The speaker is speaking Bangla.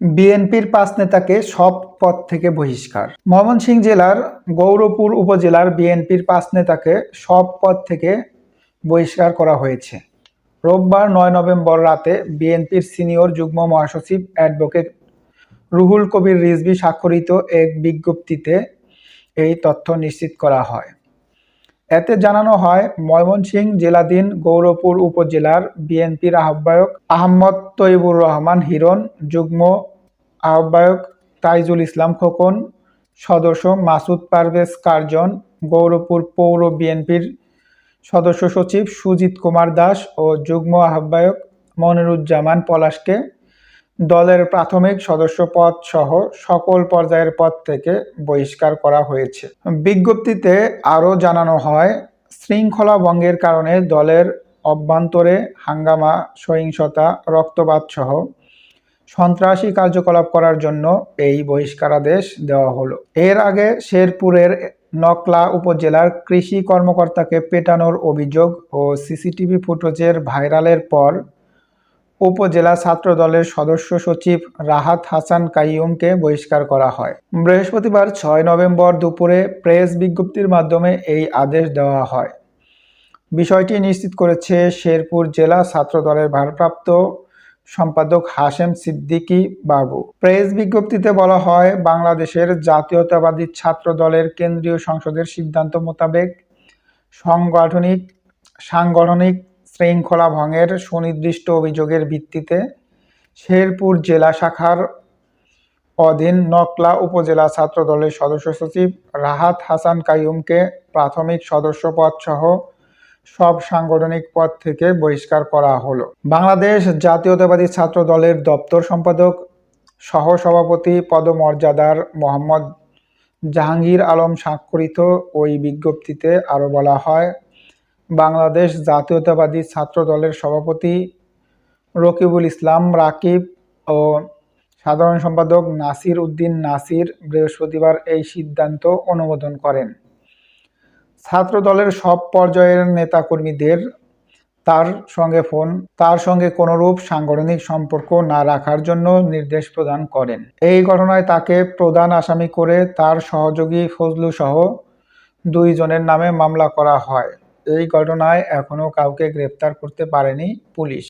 বিএনপির পাঁচ নেতাকে সব পদ থেকে বহিষ্কার। ময়মনসিংহ জেলার গৌরপুর উপজেলার বিএনপির পাঁচ নেতাকে সব পদ থেকে বহিষ্কার করা হয়েছে। রোববার নয় নভেম্বর রাতে বিএনপির সিনিয়র যুগ্ম মহাসচিব অ্যাডভোকেট রুহুল কবির রিজভী স্বাক্ষরিত এক বিজ্ঞপ্তিতে এই তথ্য নিশ্চিত করা হয়। এতে জানানো হয় ময়মনসিংহ জেলাধীন গৌরপুর উপজেলার বিএনপির আহ্বায়ক আহমদ তৈবুর রহমান হিরণ, যুগ্ম আহ্বায়ক তাইজুল ইসলাম খোকন, সদস্য মাসুদ পারভেজ কার্জন গৌরপুর পৌর বিএনপির সদস্য সচিব সুজিত কুমার দাস ও যুগ্ম আহ্বায়ক মনিরুজ্জামান পলাশকে। দলের প্রাথমিক সদস্য পদ সহ সকল পর্যায়ের পদ থেকে বহিষ্কার করা হয়েছে। বিজ্ঞপ্তিতে আরও জানানো হয়, শৃঙ্খলা ভঙ্গের কারণে দলের অভ্যন্তরে হাঙ্গামা, সহিংসতা, রক্তপাত সহ সন্ত্রাসী কার্যকলাপ করার জন্য এই বহিষ্কারাদেশ দেওয়া হলো। এর আগে শেরপুরের নকলা উপজেলার কৃষি কর্মকর্তাকে পেটানোর অভিযোগ ও সিসিটিভি ফুটেজের ভাইরালের পর উপজেলা ছাত্র দলের সদস্য সচিব রাহাত হাসান কাইয়ুমকে বহিষ্কার করা হয়। বৃহস্পতিবার ছয় নভেম্বর দুপুরে প্রেস বিজ্ঞপ্তির মাধ্যমে এই আদেশ দেওয়া হয়। বিষয়টি নিশ্চিত করেছে শেরপুর জেলা ছাত্র দলের ভারপ্রাপ্ত সম্পাদক হাশেম সিদ্দিকী বাবু। প্রেস বিজ্ঞপ্তিতে বলা হয়, বাংলাদেশের জাতীয়তাবাদী ছাত্র দলের কেন্দ্রীয় সংসদের সিদ্ধান্ত মোতাবেক সাংগঠনিক সাংগঠনিক শৃঙ্খলা ভঙ্গের সুনির্দিষ্ট অভিযোগের ভিত্তিতে শেরপুর জেলা শাখার অধীন নকলা উপজেলা ছাত্র দলের সদস্য সচিব রাহাত হাসান কাইয়ুমকে প্রাথমিক সদস্য পদ সহ সব সাংগঠনিক পদ থেকে বহিষ্কার করা হলো। বাংলাদেশ জাতীয়তাবাদী ছাত্র দলের দপ্তর সম্পাদক সহ সভাপতি পদমর্যাদার মোহাম্মদ জাহাঙ্গীর আলম স্বাক্ষরিত ওই বিজ্ঞপ্তিতে আরও বলা হয়, বাংলাদেশ জাতীয়তাবাদী ছাত্র দলের সভাপতি রকিবুল ইসলাম রাকিব ও সাধারণ সম্পাদক নাসির উদ্দিন নাসির বৃহস্পতিবার এই সিদ্ধান্ত অনুমোদন করেন। ছাত্র দলের সব পর্যায়ের নেতাকর্মীদের তার সঙ্গে ফোন, তার সঙ্গে কোনোরূপ সাংগঠনিক সম্পর্ক না রাখার জন্য নির্দেশ প্রদান করেন। এই ঘটনায় তাকে প্রধান আসামি করে তার সহযোগী ফজলু সহ দুইজনের নামে মামলা করা হয়। এই ঘটনায় এখনও কাউকে গ্রেপ্তার করতে পারেনি পুলিশ।